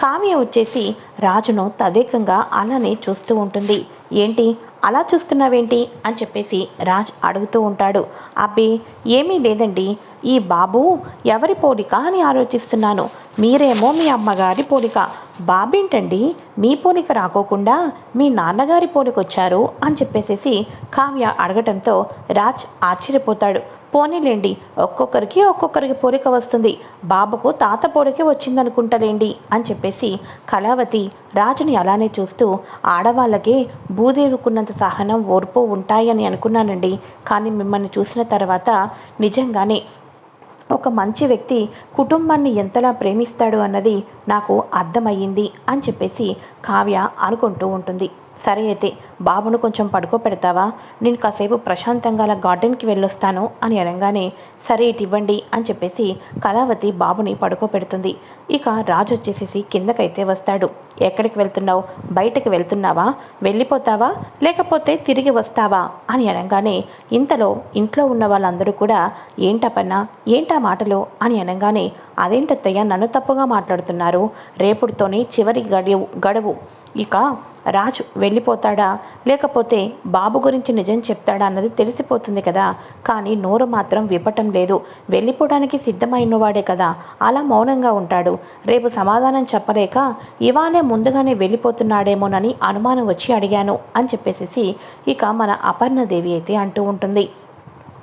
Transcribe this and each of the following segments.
కావ్య వచ్చేసి రాజును తదేకంగా అలానే చూస్తూ ఉంటుంది. ఏంటి? అలా చూస్తున్నావేంటి? అని చెప్పేసి రాజ్ అడుగుతూ ఉంటాడు. అబ్బే ఏమీ లేదండి. ఈ బాబు ఎవరి పోలిక అని ఆలోచిస్తున్నాను. మీరేమో మీ అమ్మగారి పోలిక. బాబేంటండి? మీ పోలిక రాకోకుండా మీ నాన్నగారి పోలిక వచ్చారు అని చెప్పేసేసి కావ్య అడగటంతో రాజ్ ఆశ్చర్యపోతాడు. పోనీలేండి ఒక్కొక్కరికి ఒక్కొక్కరికి పోలిక వస్తుంది. బాబుకు తాత పోలికే వచ్చిందనుకుంటలేండి అని చెప్పేసి కళావతి రాజుని అలానే చూస్తూ ఆడవాళ్ళకే భూదేవికున్నంత సహనం ఓర్పు ఉంటాయని అనుకున్నానండి. కానీ మిమ్మల్ని చూసిన తర్వాత నిజంగానే ఒక మంచి వ్యక్తి కుటుంబాన్ని ఎంతలా ప్రేమిస్తాడు అన్నది నాకు అర్థమయ్యింది అని చెప్పేసి కావ్య అనుకుంటూ ఉంటుంది. సరే అయితే బాబును కొంచెం పడుకోపెడతావా నేను కాసేపు ప్రశాంతంగా అలా గార్డెన్కి వెళ్ళొస్తాను అని అనగానే సరే ఇటు ఇవ్వండి అని చెప్పేసి కళావతి బాబుని పడుకోపెడుతుంది ఇక రాజు వచ్చేసేసి కిందకైతే వస్తాడు. ఎక్కడికి వెళ్తున్నావు? బయటకు వెళ్తున్నావా? వెళ్ళిపోతావా? లేకపోతే తిరిగి వస్తావా? అని అనగానే ఇంతలో ఇంట్లో ఉన్న వాళ్ళందరూ కూడా ఏంటపన్నా ఏంటా మాటలు? అని అనగానే అదేంటత్తయ్య? నన్ను తప్పుగా మాట్లాడుతున్నారు. రేపుడుతోనే చివరి గడువు గడువు. ఇక రాజు వెళ్ళిపోతాడా? లేకపోతే బాబు గురించి నిజం చెప్తాడా అన్నది తెలిసిపోతుంది కదా. కానీ నోరు మాత్రం విప్పటం లేదు. వెళ్ళిపోవడానికి సిద్ధమైనవాడే కదా. అలా మౌనంగా ఉంటాడు. రేపు సమాధానం చెప్పలేక ఇవాళే ముందుగానే వెళ్ళిపోతున్నాడేమోనని అనుమానం వచ్చి అడిగాను అని చెప్పేసేసి ఇక మన అపర్ణదేవి అయితే అంటూ ఉంటుంది.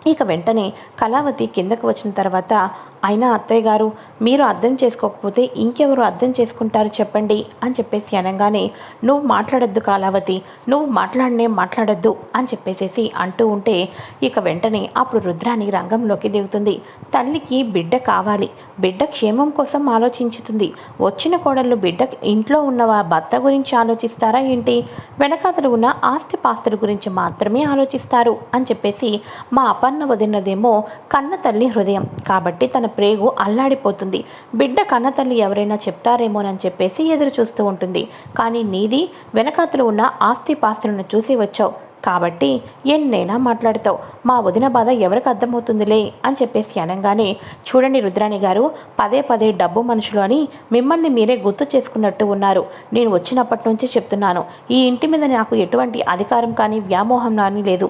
ఇక వెంటనే కళావతి కిందకు వచ్చిన తర్వాత అయినా అత్తయ్య గారు మీరు అర్థం చేసుకోకపోతే ఇంకెవరు అర్థం చేసుకుంటారు చెప్పండి అని చెప్పేసి అనగానే నువ్వు మాట్లాడొద్దు కాలావతి నువ్వు మాట్లాడనే మాట్లాడొద్దు అని చెప్పేసేసి అంటూ ఉంటే ఇక వెంటనే అప్పుడు రుద్రాని రంగంలోకి దిగుతుంది. తల్లికి బిడ్డ కావాలి. బిడ్డ క్షేమం కోసం ఆలోచించుతుంది. వచ్చిన కోడళ్ళు బిడ్డ ఇంట్లో ఉన్న భర్త గురించి ఆలోచిస్తారా ఏంటి? వెనకాతలు ఉన్న ఆస్తి పాస్తుల గురించి మాత్రమే ఆలోచిస్తారు అని చెప్పేసి మా అపర్ణ వదినదేమో కన్న తల్లి హృదయం. కాబట్టి తన ప్రేగు అల్లాడిపోతుంది. బిడ్డ కన్నతల్లి ఎవరైనా చెప్తారేమోనని చెప్పేసి ఎదురు చూస్తూ ఉంటుంది. కానీ నీది వెనకాతలు ఉన్న ఆస్తి పాస్తులను చూసి వచ్చావు. కాబట్టి ఎన్నైనా మాట్లాడతావు. మా వదిన బాధ ఎవరికి అర్థమవుతుందిలే అని చెప్పేసి అనగానే చూడండి రుద్రాణి గారు పదే పదే డబ్బు మనుషులు అని మిమ్మల్ని మీరే గుర్తు చేసుకున్నట్టు ఉన్నారు. నేను వచ్చినప్పటి నుంచి చెప్తున్నాను. ఈ ఇంటి మీద నాకు ఎటువంటి అధికారం కానీ వ్యామోహం కానీ లేదు.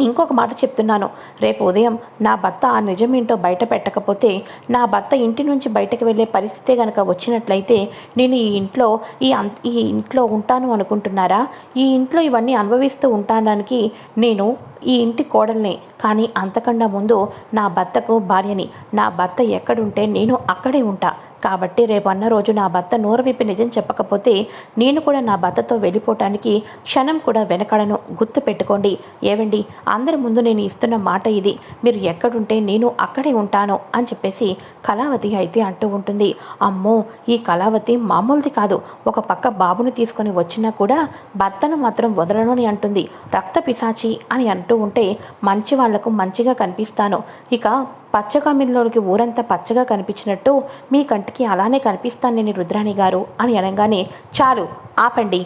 ఇంకొక మాట చెప్తున్నాను. రేపు ఉదయం నా భర్త ఆ నిజమేంటో బయట పెట్టకపోతే నా భర్త ఇంటి నుంచి బయటకు వెళ్ళే పరిస్థితే కనుక వచ్చినట్లయితే నేను ఈ ఇంట్లో ఈ అం ఈ ఇంట్లో ఉంటాను అనుకుంటున్నారా? ఈ ఇంట్లో ఇవన్నీ అనుభవిస్తూ ఉంటానికి నేను ఈ ఇంటి కోడల్ని. కానీ అంతకన్నా ముందు నా భర్తకు భార్యని నా భర్త ఎక్కడుంటే నేను అక్కడే ఉంటా. కాబట్టి రేపు అన్న రోజు నా భర్త నోరు విప్పి నిజం చెప్పకపోతే నేను కూడా నా భర్తతో వెళ్ళిపోవటానికి క్షణం కూడా వెనకడను. గుర్తు పెట్టుకోండి. ఏవండి? అందరి ముందు నేను ఇస్తున్న మాట ఇది. మీరు ఎక్కడుంటే నేను అక్కడే ఉంటాను అని చెప్పేసి కళావతి అయితే అంటూ ఉంటుంది. అమ్మో ఈ కళావతి మామూలుది కాదు. ఒక పక్క బాబుని తీసుకొని వచ్చినా కూడా భర్తను మాత్రం వదలను అని అంటుంది. రక్త పిశాచి అని అంటూ ఉంటే మంచి వాళ్ళకు మంచిగా కనిపిస్తాను. ఇక పచ్చకామిల్లోకి ఊరంతా పచ్చగా కనిపించినట్టు మీ కంటికి అలానే కనిపిస్తాను నేను రుద్రాణి గారు అని అనగానే చాలు ఆపండి.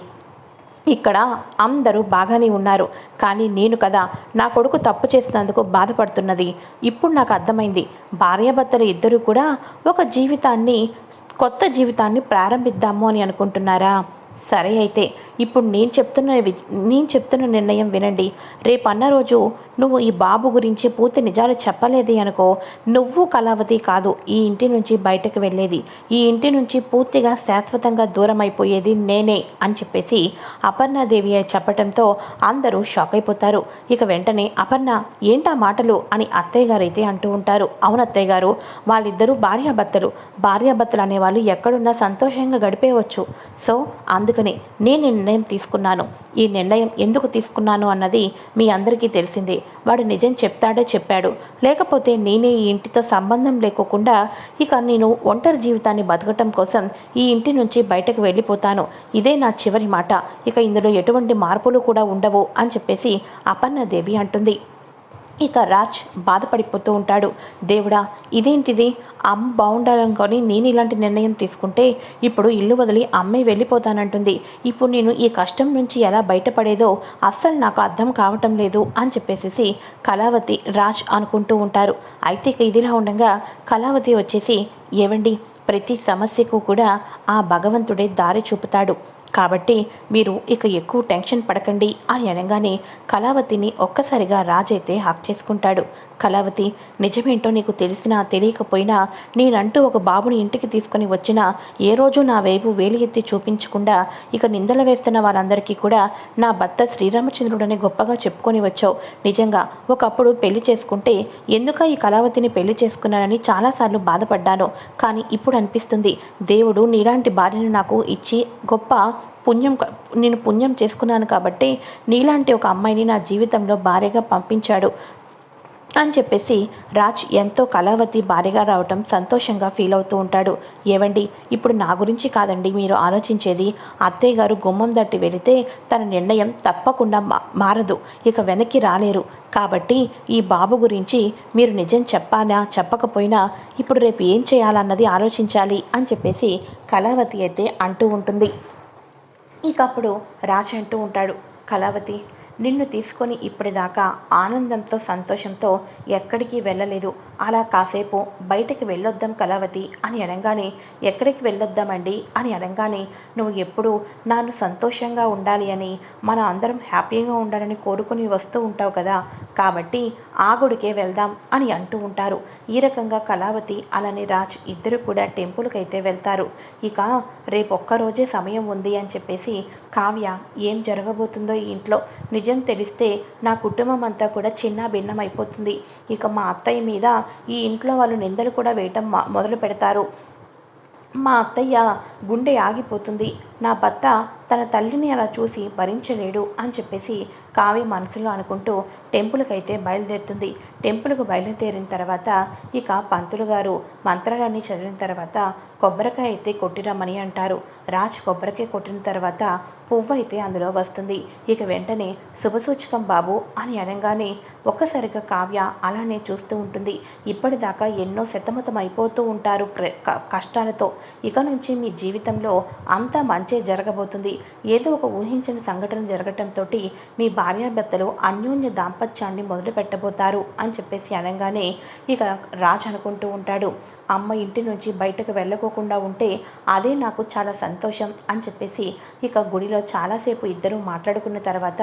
ఇక్కడ అందరూ బాగానే ఉన్నారు. కానీ నేను కదా నా కొడుకు తప్పు చేసినందుకు బాధపడుతున్నది. ఇప్పుడు నాకు అర్థమైంది. భార్యాభర్తలు ఇద్దరూ కూడా ఒక జీవితాన్ని కొత్త జీవితాన్ని ప్రారంభిద్దాము అని అనుకుంటున్నారా? సరే అయితే ఇప్పుడు నేను చెప్తున్న నేను చెప్తున్న నిర్ణయం వినండి. రేపు అన్న రోజు నువ్వు ఈ బాబు గురించి పూర్తి నిజాలు చెప్పలేదే అనుకో నువ్వు కళావతి కాదు. ఈ ఇంటి నుంచి బయటకు వెళ్ళేది. ఈ ఇంటి నుంచి పూర్తిగా శాశ్వతంగా దూరం అయిపోయేది నేనే అని చెప్పేసి అపర్ణాదేవి చెప్పడంతో అందరూ షాక్ అయిపోతారు. ఇక వెంటనే అపర్ణ ఏంటా మాటలు? అని అత్తయ్య గారు అయితే అంటూ ఉంటారు. అవును అత్తయ్య గారు వాళ్ళిద్దరూ భార్యాభర్తలు. భార్యాభర్తలు అనేవాళ్ళు ఎక్కడున్నా సంతోషంగా గడిపేయవచ్చు. సో అందుకని నేను నిర్ణయం తీసుకున్నాను. ఈ నిర్ణయం ఎందుకు తీసుకున్నాను అన్నది మీ అందరికీ తెలిసిందే. వాడు నిజం చెప్తాడే చెప్పాడు. లేకపోతే నేనే ఈ ఇంటితో సంబంధం లేకోకుండా ఇక నేను ఒంటరి జీవితాన్ని బతకటం కోసం ఈ ఇంటి నుంచి బయటకు వెళ్ళిపోతాను. ఇదే నా చివరి మాట. ఇక ఇందులో ఎటువంటి మార్పులు కూడా ఉండవు అని చెప్పేసి అపర్ణదేవి అంటుంది. ఇక రాజ్ బాధపడిపోతూ ఉంటాడు. దేవుడా ఇదేంటిది? అమ్మ బాగుండాలనుకొని నేను ఇలాంటి నిర్ణయం తీసుకుంటే ఇప్పుడు ఇల్లు వదిలి అమ్మే వెళ్ళిపోతానంటుంది. ఇప్పుడు నేను ఈ కష్టం నుంచి ఎలా బయటపడేదో అస్సలు నాకు అర్థం కావటం లేదు అని చెప్పేసి కళావతి రాజ్ అనుకుంటూ ఉంటారు. అయితే ఇక ఇదిలా ఉండగా కళావతి వచ్చేసి ఏవండి? ప్రతి సమస్యకు కూడా ఆ భగవంతుడే దారి చూపుతాడు. కాబట్టి మీరు ఇక ఎక్కువ టెన్షన్ పడకండి అని అనగానే కళావతిని ఒక్కసారిగా రాజైతే హాక్ చేసుకుంటాడు. కళావతి నిజమేంటో నీకు తెలిసినా తెలియకపోయినా నేనంటూ ఒక బాబుని ఇంటికి తీసుకొని వచ్చినా ఏ రోజు నా వైపు వేలు ఎత్తి చూపించకుండా ఇక నిందలు వేస్తున్న వాళ్ళందరికీ కూడా నా భర్త శ్రీరామచంద్రుడని గొప్పగా చెప్పుకొని వచ్చావు. నిజంగా ఒకప్పుడు పెళ్ళి చేసుకుంటే ఎందుక ఈ కళావతిని పెళ్ళి చేసుకున్నానని చాలాసార్లు బాధపడ్డాను. కానీ ఇప్పుడు అనిపిస్తుంది దేవుడు నీలాంటి భార్యను నాకు ఇచ్చి గొప్ప పుణ్యం నేను పుణ్యం చేసుకున్నాను కాబట్టి నీలాంటి ఒక అమ్మాయిని నా జీవితంలో భార్యగా పంపించాడు. అని చెప్పేసి రాజ్ ఎంతో కళావతి భారీగా రావటం సంతోషంగా ఫీల్ అవుతూ ఉంటాడు. ఏవండి ఇప్పుడు నా గురించి కాదండి మీరు ఆలోచించేది. అత్తయ్య గారు గుమ్మం దట్టి వెళితే తన నిర్ణయం తప్పకుండా మారదు. ఇక వెనక్కి రాలేరు. కాబట్టి ఈ బాబు గురించి మీరు నిజం చెప్పాలా చెప్పకపోయినా ఇప్పుడు రేపు ఏం చేయాలన్నది ఆలోచించాలి అని చెప్పేసి కళావతి అయితే అంటూ ఉంటుంది. ఇక అప్పుడు రాజ్ అంటూ ఉంటాడు. కళావతి నిన్ను తీసుకొని ఇప్పటిదాకా ఆనందంతో సంతోషంతో ఎక్కడికి వెళ్ళలేదు. అలా కాసేపు బయటకు వెళ్ళొద్దాం కళావతి అని అనగానే ఎక్కడికి వెళ్ళొద్దామండి అని అనగానే నువ్వు ఎప్పుడు నన్ను సంతోషంగా ఉండాలి అని మన అందరం హ్యాపీగా ఉండాలని కోరుకుని వస్తూ ఉంటావు కదా. కాబట్టి ఆ గుడికే వెళ్దాం అని అంటూ ఉంటారు. ఈ రకంగా కళావతి అలానే రాజ్ ఇద్దరు కూడా టెంపుల్కి అయితే వెళ్తారు. ఇక రేపు ఒక్కరోజే సమయం ఉంది అని చెప్పేసి కావ్య ఏం జరగబోతుందో ఈ ఇంట్లో నిజం తెలిస్తే నా కుటుంబం అంతా కూడా చిన్న భిన్నం అయిపోతుంది ఇక మా అత్తయ్య మీద ఈ ఇంట్లో వాళ్ళు నిందలు కూడా వేయటం మొదలు పెడతారు మా అత్తయ్య గుండె ఆగిపోతుంది. నా భర్త తన తల్లిని అలా చూసి భరించలేడు అని చెప్పేసి కావి మనసులో అనుకుంటూ టెంపుల్కైతే బయలుదేరుతుంది. టెంపుల్కు బయలుదేరిన తర్వాత ఇక పంతులు గారు మంత్రాలన్నీ చదివిన తర్వాత కొబ్బరికాయ అయితే కొట్టిరమ్మని అంటారు. రాజ్ కొబ్బరికాయ కొట్టిన తర్వాత పువ్వు అయితే అందులో వస్తుంది. ఇక వెంటనే శుభసూచకం బాబు అని అనగానే ఒక్కసారిగా కావ్య అలానే చూస్తూ ఉంటుంది. ఇప్పటిదాకా ఎన్నో శతమతం అయిపోతూ ఉంటారు కష్టాలతో. ఇక నుంచి మీ జీవితంలో అంతా మంచి జరగబోతుంది. ఏదో ఒక ఊహించని సంఘటన జరగటంతో మీ భార్యాభర్తలు అన్యోన్య దాంపత్యాన్ని మొదలు పెట్టబోతారు అని చెప్పేసి అనగానే ఇక రాజ్ అనుకుంటూ ఉంటాడు. అమ్మ ఇంటి నుంచి బయటకు వెళ్ళకోకుండా ఉంటే అదే నాకు చాలా సంతోషం అని చెప్పేసి ఇక గుడిలో చాలాసేపు ఇద్దరు మాట్లాడుకున్న తర్వాత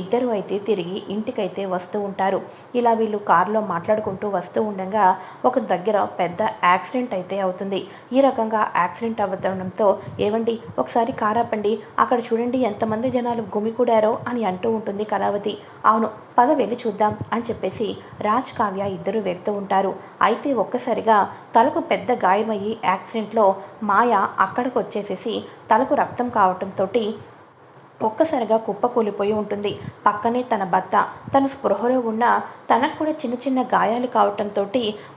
ఇద్దరు అయితే తిరిగి ఇంటికైతే వస్తూ ఉంటారు. ఇలా వీళ్ళు కారులో మాట్లాడుకుంటూ వస్తూ ఉండగా ఒక దగ్గర పెద్ద యాక్సిడెంట్ అయితే అవుతుంది. ఈ రకంగా యాక్సిడెంట్ అవ్వడంతో ఏవండి ఒకసారి కారాపండి ఆపండి అక్కడ చూడండి ఎంతమంది జనాలు గుమికూడారో అని అంటూ ఉంటుంది కళావతి. అవును పద వెళ్ళి చూద్దాం అని చెప్పేసి రాజ్ కావ్య ఇద్దరు వెళ్తూ ఉంటారు. అయితే ఒక్కసారిగా తలకు పెద్ద గాయమయ్యి యాక్సిడెంట్లో మాయ అక్కడికి వచ్చేసేసి తలకు రక్తం కావటంతో ఒక్కసారిగా కుప్పకూలిపోయి ఉంటుంది. పక్కనే తన భర్త తను స్పృహలో ఉన్న తనకు కూడా చిన్న చిన్న గాయాలు కావటంతో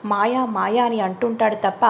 మాయా మాయా అని అంటుంటాడు తప్ప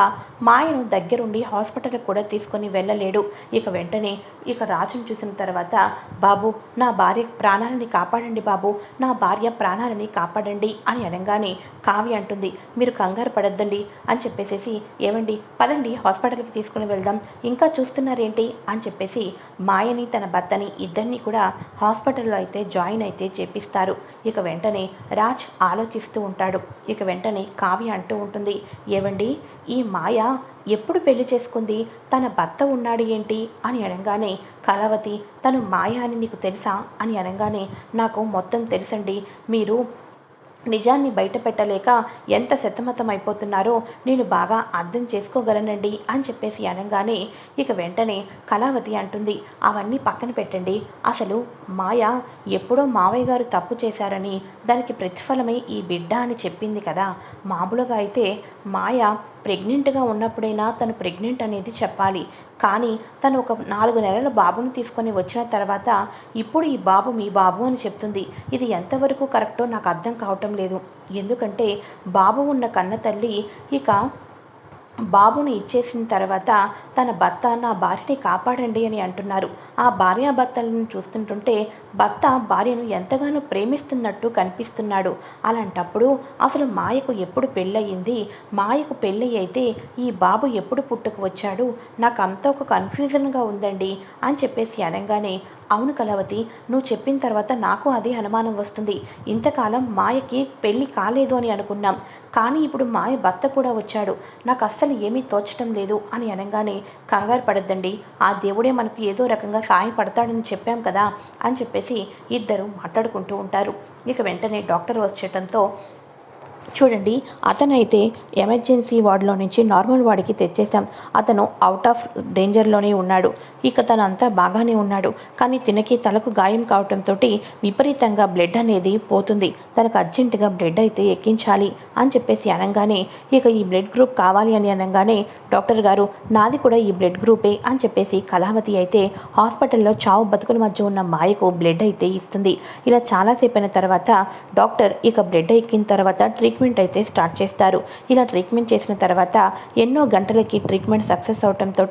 మాయను దగ్గరుండి హాస్పిటల్కి కూడా తీసుకొని వెళ్ళలేడు. ఇక వెంటనే ఇక రాజును చూసిన తర్వాత బాబు నా భార్య ప్రాణాలని కాపాడండి బాబు నా భార్య ప్రాణాలని కాపాడండి అని అనగానే కావ్య అంటుంది మీరు కంగారు పడద్దండి అని చెప్పేసేసి ఏమండి పదండి హాస్పిటల్కి తీసుకుని వెళ్దాం ఇంకా చూస్తున్నారేంటి? అని చెప్పేసి మాయని తన భర్తని ఇద్దరిని కూడా హాస్పిటల్లో అయితే జాయిన్ అయితే చేపిస్తారు. ఇక వెంటనే రాజ్ ఆలోచిస్తూ ఉంటాడు. ఇక వెంటనే కావ్య అంటూ ఉంటుంది ఏవండి ఈ మాయ ఎప్పుడు పెళ్ళి చేసుకుంది? తన భర్త ఉన్నాడు ఏంటి? అని అనగానే కళావతి తను మాయ అని నీకు తెలుసా? అని అనగానే నాకు మొత్తం తెలుసండి. మీరు నిజాన్ని బయట పెట్టలేక ఎంత శతమతం అయిపోతున్నారో నేను బాగా అర్థం చేసుకోగలనండి అని చెప్పేసి అనగానే ఇక వెంటనే కళావతి అంటుంది అవన్నీ పక్కన పెట్టండి. అసలు మాయ ఎప్పుడో మావయ్య గారు తప్పు చేశారని దానికి ప్రతిఫలమై ఈ బిడ్డ అని చెప్పింది కదా. మామూలుగా అయితే మాయ ప్రెగ్నెంట్గా ఉన్నప్పుడైనా తను ప్రెగ్నెంట్ అనేది చెప్పాలి. కానీ తను ఒక నాలుగు నెలల బాబుని తీసుకొని వచ్చిన తర్వాత ఇప్పుడు ఈ బాబు మీ బాబు అని చెప్తుంది. ఇది ఎంతవరకు కరెక్టో నాకు అర్థం కావటం లేదు. ఎందుకంటే బాబు ఉన్న కన్న తల్లి ఇక బాబుని ఇచ్చేసిన తర్వాత తన భర్త నా భార్యని కాపాడండి అని అంటున్నారు. ఆ భార్యాభర్తలను చూస్తుంటుంటే భర్త భార్యను ఎంతగానో ప్రేమిస్తున్నట్టు కనిపిస్తున్నాడు. అలాంటప్పుడు అసలు మాయకు ఎప్పుడు పెళ్ళయింది? మాయకు పెళ్ళి అయితే ఈ బాబు ఎప్పుడు పుట్టుకు వచ్చాడు? నాకు అంత ఒక కన్ఫ్యూజన్గా ఉందండి అని చెప్పేసి అనగానే అవును కలవతి నువ్వు చెప్పిన తర్వాత నాకు అదే అనుమానం వస్తుంది. ఇంతకాలం మాయకి పెళ్ళి కాలేదు అని అనుకున్నాం. కానీ ఇప్పుడు మాయ భర్త కూడా వచ్చాడు. నాకు అస్సలు ఏమీ తోచటం లేదు అని అనగానే కంగారు పడద్దండి. ఆ దేవుడే మనకు ఏదో రకంగా సాయపడతాడని చెప్పాం కదా అని చెప్పేసి ఇద్దరు మాట్లాడుకుంటూ ఉంటారు. ఇక వెంటనే డాక్టర్ వచ్చేయటంతో చూడండి అతనైతే ఎమర్జెన్సీ వార్డులో నుంచి నార్మల్ వార్డుకి తెచ్చేశాం. అతను అవుట్ ఆఫ్ డేంజర్లోనే ఉన్నాడు. ఇక తనంతా బాగానే ఉన్నాడు. కానీ తినకి తలకు గాయం కావటంతో విపరీతంగా బ్లడ్ అనేది పోతుంది. తనకు అర్జెంటుగా బ్లడ్ అయితే ఎక్కించాలి అని చెప్పేసి అనగానే ఇక ఈ బ్లడ్ గ్రూప్ కావాలి అని అనగానే డాక్టర్ గారు నాది కూడా ఈ బ్లడ్ గ్రూపే అని చెప్పేసి కళావతి అయితే హాస్పిటల్లో చావు బతుకుల మధ్య ఉన్న మాయకు బ్లడ్ అయితే ఇస్తుంది. ఇలా చాలాసేపు అయిన తర్వాత డాక్టర్ ఇక బ్లడ్ ఎక్కిన తర్వాత ట్రీట్మెంట్ అయితే స్టార్ట్ చేస్తారు. ఇలా ట్రీట్మెంట్ చేసిన తర్వాత ఎన్నో గంటలకి ట్రీట్మెంట్ సక్సెస్ అవటంతో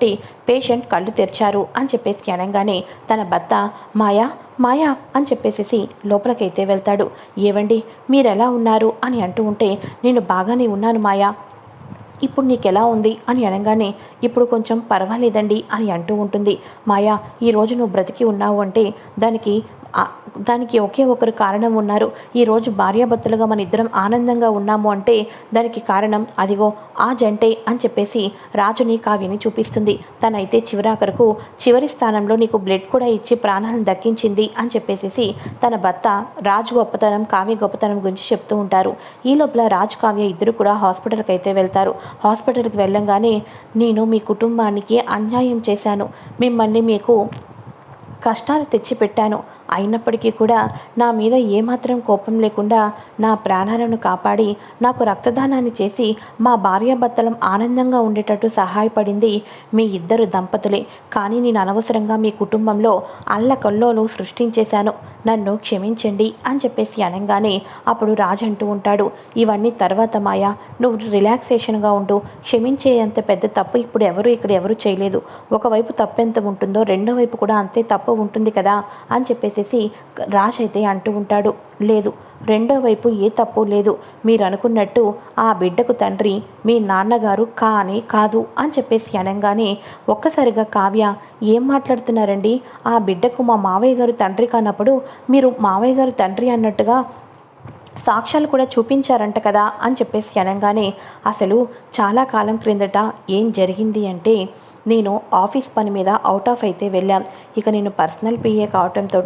పేషెంట్ కళ్ళు తెరిచారు అని చెప్పేసి అనగానే తన భర్త మాయా మాయా అని చెప్పేసేసి లోపలికైతే వెళ్తాడు. ఏవండి మీరెలా ఉన్నారు? అని అంటూ ఉంటే నేను బాగానే ఉన్నాను మాయా. ఇప్పుడు నీకు ఎలా ఉంది? అని అనగానే ఇప్పుడు కొంచెం పర్వాలేదండి అని అంటూ ఉంటుంది. మాయా ఈరోజు నువ్వు బ్రతికి ఉన్నావు అంటే దానికి దానికి ఒకే ఒకరు కారణం ఉన్నారు. ఈరోజు భార్యాభర్తలుగా మన ఇద్దరం ఆనందంగా ఉన్నాము అంటే దానికి కారణం అదిగో ఆ జంటే అని చెప్పేసి రాజుని కావ్యని చూపిస్తుంది. తనైతే చివరాఖరకు చివరి స్థానంలో నీకు బ్లడ్ కూడా ఇచ్చి ప్రాణాలను దక్కించింది అని చెప్పేసి తన భర్త రాజు గొప్పతనం కావ్య గొప్పతనం గురించి చెప్తూ ఉంటారు. ఈ లోపల రాజు కావ్య ఇద్దరు కూడా హాస్పిటల్కి అయితే వెళ్తారు. హాస్పిటల్కి వెళ్ళంగానే నేను మీ కుటుంబానికి అన్యాయం చేశాను. మిమ్మల్ని మీకు కష్టాలు తెచ్చిపెట్టాను. అయినప్పటికీ కూడా నా మీద ఏమాత్రం కోపం లేకుండా నా ప్రాణాలను కాపాడి నాకు రక్తదానాన్ని చేసి మా భార్యాభర్తలం ఆనందంగా ఉండేటట్టు సహాయపడింది మీ ఇద్దరు దంపతులే. కానీ నేను అనవసరంగా మీ కుటుంబంలో అల్లకల్లోలు సృష్టించేశాను. నన్ను క్షమించండి అని చెప్పేసి అనగానే అప్పుడు రాజు అంటూ ఉంటాడు. ఇవన్నీ తర్వాత మాయా. నువ్వు రిలాక్సేషన్గా ఉండు. క్షమించేంత పెద్ద తప్పు ఇప్పుడు ఎవరు ఇక్కడ ఎవరు చేయలేదు. ఒకవైపు తప్పు ఎంత ఉంటుందో రెండో వైపు కూడా అంతే తప్పు ఉంటుంది కదా అని చెప్పేసి రాజ్ అయితే అంటూ ఉంటాడు. లేదు రెండో వైపు ఏ తప్పు లేదు. మీరు అనుకున్నట్టు ఆ బిడ్డకు తండ్రి మీ నాన్నగారు కానే కాదు అని చెప్పేసి అనగానే ఒక్కసారిగా కావ్య ఏం మాట్లాడుతున్నారండి? ఆ బిడ్డకు మా మావయ్య గారు తండ్రి కానప్పుడు మీరు మావయ్య గారు తండ్రి అన్నట్టుగా సాక్ష్యాలు కూడా చూపించారంట కదా అని చెప్పేసి అనగానే అసలు చాలా కాలం క్రిందట ఏం జరిగింది అంటే నేను ఆఫీస్ పని మీద అవుట్ ఆఫ్ అయితే వెళ్ళాం. ఇక నేను పర్సనల్ పిఏ కావటంతో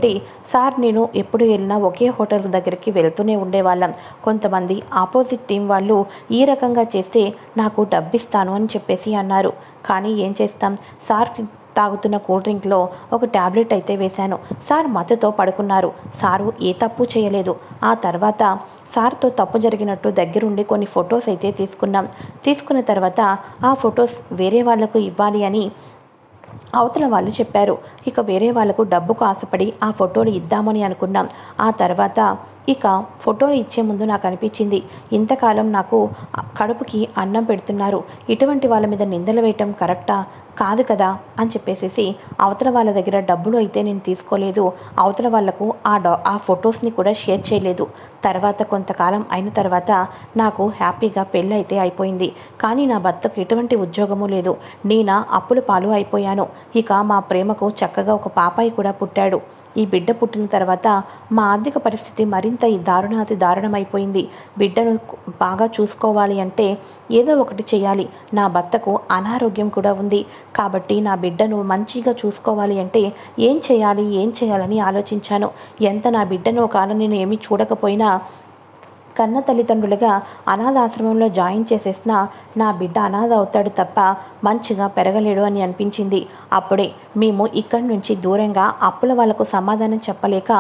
సార్ నేను ఎప్పుడు వెళ్ళినా ఒకే హోటల్ దగ్గరికి వెళ్తూనే ఉండేవాళ్ళం. కొంతమంది ఆపోజిట్ టీం వాళ్ళు ఈ రకంగా చేస్తే నాకు డబ్బిస్తాను అని చెప్పేసి అన్నారు. కానీ ఏం చేస్తాం? సార్ తాగుతున్న కూల్ డ్రింక్లో ఒక ట్యాబ్లెట్ అయితే వేశాను. సార్ మత్తుతో పడుకున్నారు. సారు ఏ తప్పు చేయలేదు. ఆ తర్వాత సార్తో తప్పు జరిగినట్టు దగ్గరుండి కొన్ని ఫొటోస్ అయితే తీసుకున్నాం. తీసుకున్న తర్వాత ఆ ఫొటోస్ వేరే వాళ్ళకు ఇవ్వాలి అని అవతల వాళ్ళు చెప్పారు. ఇక వేరే వాళ్ళకు డబ్బుకు ఆశపడి ఆ ఫోటోలు ఇద్దామని అనుకున్నాం. ఆ తర్వాత ఇక ఫోటోలు ఇచ్చే ముందు నాకు అనిపించింది ఇంతకాలం నాకు కడుపుకి అన్నం పెడుతున్నారు. ఇటువంటి వాళ్ళ మీద నిందలు వేయటం కరెక్టా? కాదు కదా అని చెప్పేసేసి అవతల వాళ్ళ దగ్గర డబ్బులు అయితే నేను తీసుకోలేదు. అవతల వాళ్ళకు ఆ డా ఆ ఫొటోస్ని కూడా షేర్ చేయలేదు. తర్వాత కొంతకాలం అయిన తర్వాత నాకు హ్యాపీగా పెళ్ళి అయితే అయిపోయింది. కానీ నా భర్తకు ఎటువంటి ఉద్యోగము లేదు. నేను అప్పుల పాలు అయిపోయాను. ఇక మా ప్రేమకు చక్కగా ఒక పాపాయి కూడా పుట్టాడు. ఈ బిడ్డ పుట్టిన తర్వాత మా ఆర్థిక పరిస్థితి మరింత ఈ దారుణాతి దారుణమైపోయింది. బిడ్డను బాగా చూసుకోవాలి అంటే ఏదో ఒకటి చేయాలి. నా భర్తకు అనారోగ్యం కూడా ఉంది. కాబట్టి నా బిడ్డను మంచిగా చూసుకోవాలి అంటే ఏం చేయాలి ఏం చేయాలని ఆలోచించాను. ఎంత నా బిడ్డను ఒక నేను ఏమీ చూడకపోయినా కన్న తల్లిదండ్రులుగా అనాథాశ్రమంలో జాయిన్ చేసేసిన నా బిడ్డ అనాథ అవుతాడు తప్ప మంచిగా పెరగలేడు అని అనిపించింది. అప్పుడే మేము ఇక్కడి నుంచి దూరంగా అప్పుల వాళ్ళకు సమాధానం చెప్పలేక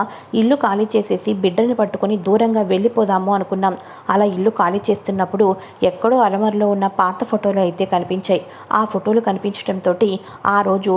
ఇల్లు ఖాళీ చేసేసి బిడ్డని పట్టుకొని దూరంగా వెళ్ళిపోదాము అనుకున్నాం. అలా ఇల్లు ఖాళీ చేస్తున్నప్పుడు ఎక్కడో అలమరలో ఉన్న పాత ఫోటోలు అయితే కనిపించాయి. ఆ ఫోటోలు కనిపించడంతో ఆ రోజు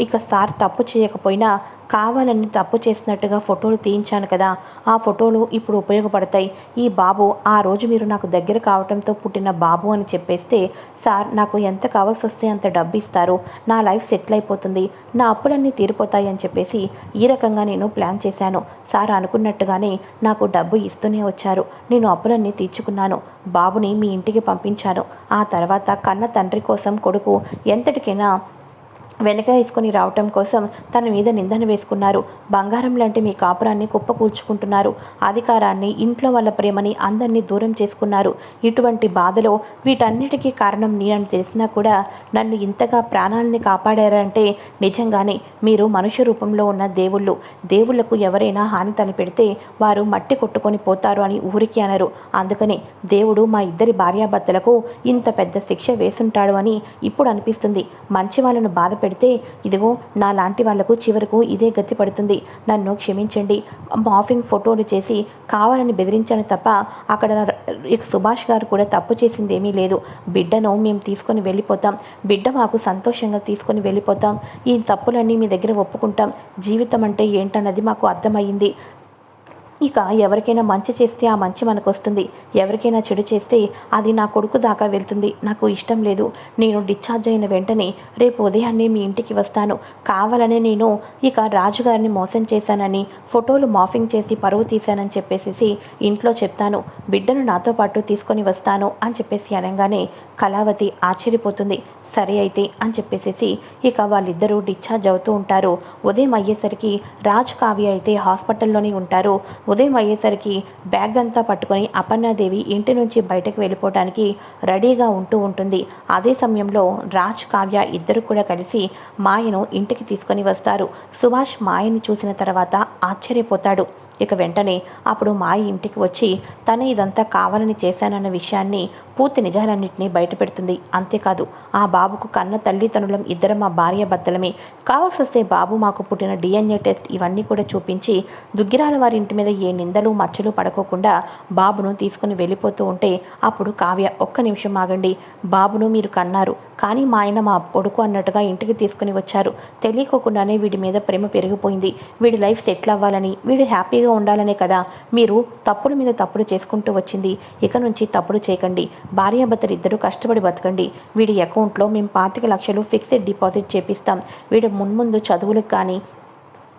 ఇక సార్ తప్పు చేయకపోయినా కావాలని తప్పు చేసినట్టుగా ఫోటోలు తీయించాను కదా. ఆ ఫోటోలు ఇప్పుడు ఉపయోగపడతాయి. ఈ బాబు ఆ రోజు మీరు నాకు దగ్గర కావడంతో పుట్టిన బాబు అని చెప్పేస్తే సార్ నాకు ఎంత కావాల్సి వస్తే అంత డబ్బు ఇస్తారు. నా లైఫ్ సెటిల్ అయిపోతుంది. నా అప్పులన్నీ తీరిపోతాయి అని చెప్పేసి ఈ రకంగా నేను ప్లాన్ చేశాను. సార్ అనుకున్నట్టుగానే నాకు డబ్బు ఇస్తూనే వచ్చారు. నేను అప్పులన్నీ తీర్చుకున్నాను. బాబుని మీ ఇంటికి పంపించాను. ఆ తర్వాత కన్న తండ్రి కోసం కొడుకు ఎంతటికైనా వెనక వేసుకొని రావటం కోసం తన మీద నిందన వేసుకున్నారు. బంగారం లాంటి మీ కాపురాన్ని కుప్పకూల్చుకుంటున్నారు. అధికారాన్ని ఇంట్లో వాళ్ళ ప్రేమని అందరినీ దూరం చేసుకున్నారు. ఇటువంటి బాధలో వీటన్నిటికీ కారణం నేనని తెలిసినా కూడా నన్ను ఇంతగా ప్రాణాలని కాపాడారంటే నిజంగానే మీరు మనుష్య రూపంలో ఉన్న దేవుళ్ళు. దేవుళ్ళకు ఎవరైనా హాని తలపెడితే వారు మట్టి కొట్టుకొని పోతారు అని ఊరికి అనరు. అందుకని దేవుడు మా ఇద్దరి భార్యాభర్తలకు ఇంత పెద్ద శిక్ష వేసుంటాడు అని ఇప్పుడు అనిపిస్తుంది. మంచి వాళ్ళను బాధ పెడితే ఇదిగో నా లాంటి వాళ్ళకు చివరకు ఇదే గతి పడుతుంది. నన్ను క్షమించండి. మాఫింగ్ ఫోటోలు చేసి కావాలని బెదిరించాను తప్ప అక్కడ సుభాష్ గారు కూడా తప్పు చేసిందేమీ లేదు. బిడ్డను మేము తీసుకొని వెళ్ళిపోతాం. బిడ్డ మాకు సంతోషంగా తీసుకొని వెళ్ళిపోతాం. ఈ తప్పులన్నీ మీ దగ్గర ఒప్పుకుంటాం. జీవితం అంటే ఏంటన్నది మాకు అర్థమయ్యింది. ఇక ఎవరికైనా మంచి చేస్తే ఆ మంచి మనకు వస్తుంది ఎవరికైనా చెడు చేస్తే అది నా కొడుకు దాకా వెళ్తుంది. నాకు ఇష్టం లేదు. నేను డిశ్చార్జ్ అయిన వెంటనే రేపు ఉదయాన్నే మీ ఇంటికి వస్తాను. కావాలనే నేను ఇక రాజుగారిని మోసం చేశానని ఫోటోలు మాఫింగ్ చేసి పరువు తీశానని చెప్పేసి ఇంట్లో చెప్తాను. బిడ్డను నాతో పాటు తీసుకొని వస్తాను అని చెప్పేసి అనగానే కళావతి ఆశ్చర్యపోతుంది. సరే అయితే అని చెప్పేసి ఇక వాళ్ళిద్దరూ డిశ్చార్జ్ అవుతూ ఉంటారు. ఉదయం అయ్యేసరికి రాజ్ కావ్య అయితే హాస్పిటల్లోనే ఉంటారు. ఉదయం అయ్యేసరికి బ్యాగ్ అంతా పట్టుకొని అపర్ణాదేవి ఇంటి నుంచి బయటకు వెళ్ళిపోవడానికి రెడీగా ఉంటూ ఉంటుంది. అదే సమయంలో రాజ్ కావ్య ఇద్దరు కూడా కలిసి మాయను ఇంటికి తీసుకొని వస్తారు. సుభాష్ మాయని చూసిన తర్వాత ఆశ్చర్యపోతాడు. ఇక వెంటనే అప్పుడు మాయ ఇంటికి వచ్చి తన ఇదంతా కావాలని చేశానన్న విషయాన్ని పూర్తి నిజాలన్నింటినీ బయటపెడుతుంది. అంతేకాదు ఆ బాబుకు కన్న తల్లిదండ్రులం ఇద్దరం మా భార్య భర్తలమే కావాల్సి వస్తే బాబు మాకు పుట్టిన డిఎన్ఏ టెస్ట్ ఇవన్నీ కూడా చూపించి దుగ్గిరాల వారి ఇంటి మీద ఏ నిందలు మచ్చలు పడుకోకుండా బాబును తీసుకుని వెళ్ళిపోతూ ఉంటే అప్పుడు కావ్య ఒక్క నిమిషం ఆగండి. బాబును మీరు కన్నారు. కానీ మా ఆయన మా కొడుకు అన్నట్టుగా ఇంటికి తీసుకుని వచ్చారు. తెలియకోకుండానే వీడి మీద ప్రేమ పెరిగిపోయింది. వీడి లైఫ్ సెటిల్ అవ్వాలని వీడు హ్యాపీగా ఉండాలనే కదా మీరు తప్పుల మీద తప్పులు చేసుకుంటూ వచ్చింది. ఇక నుంచి తప్పులు చేయకండి. భార్యాభర్తలు ఇద్దరు కష్టపడి బతకండి. వీడి అకౌంట్లో మేము పాతిక లక్షలు ఫిక్స్డ్ డిపాజిట్ చేపిస్తాం. వీడు మున్ముందు చదువులకు కానీ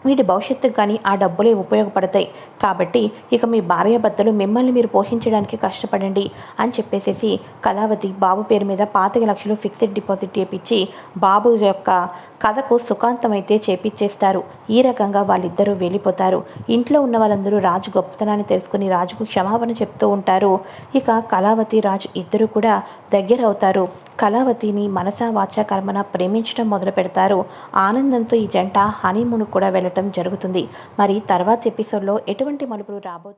వీటి భవిష్యత్తుకు కానీ ఆ డబ్బులే ఉపయోగపడతాయి. కాబట్టి ఇక మీ భార్యాభర్తలు మిమ్మల్ని మీరు పోషించడానికి కష్టపడండి అని చెప్పేసేసి కళావతి బాబు పేరు మీద పాతిక లక్షలు ఫిక్స్డ్ డిపాజిట్ చేపించి బాబు యొక్క కథకు సుఖాంతమైతే చేపిచ్చేస్తారు. ఈ రకంగా వాళ్ళిద్దరూ వెళ్ళిపోతారు. ఇంట్లో ఉన్న వాళ్ళందరూ రాజు గొప్పతనాన్ని తెలుసుకుని రాజుకు క్షమాపణ చెప్తూ ఉంటారు. ఇక కళావతి రాజు ఇద్దరు కూడా దగ్గర అవుతారు. కళావతిని మనసా వాచా కర్మన ప్రేమించడం మొదలు పెడతారు ఆనందంతో ఈ జంట హనీమూన్ కూడా వెళ్ళటం జరుగుతుంది. మరి తర్వాత ఎపిసోడ్లో ఎటువంటి మలుపులు రాబోతుంది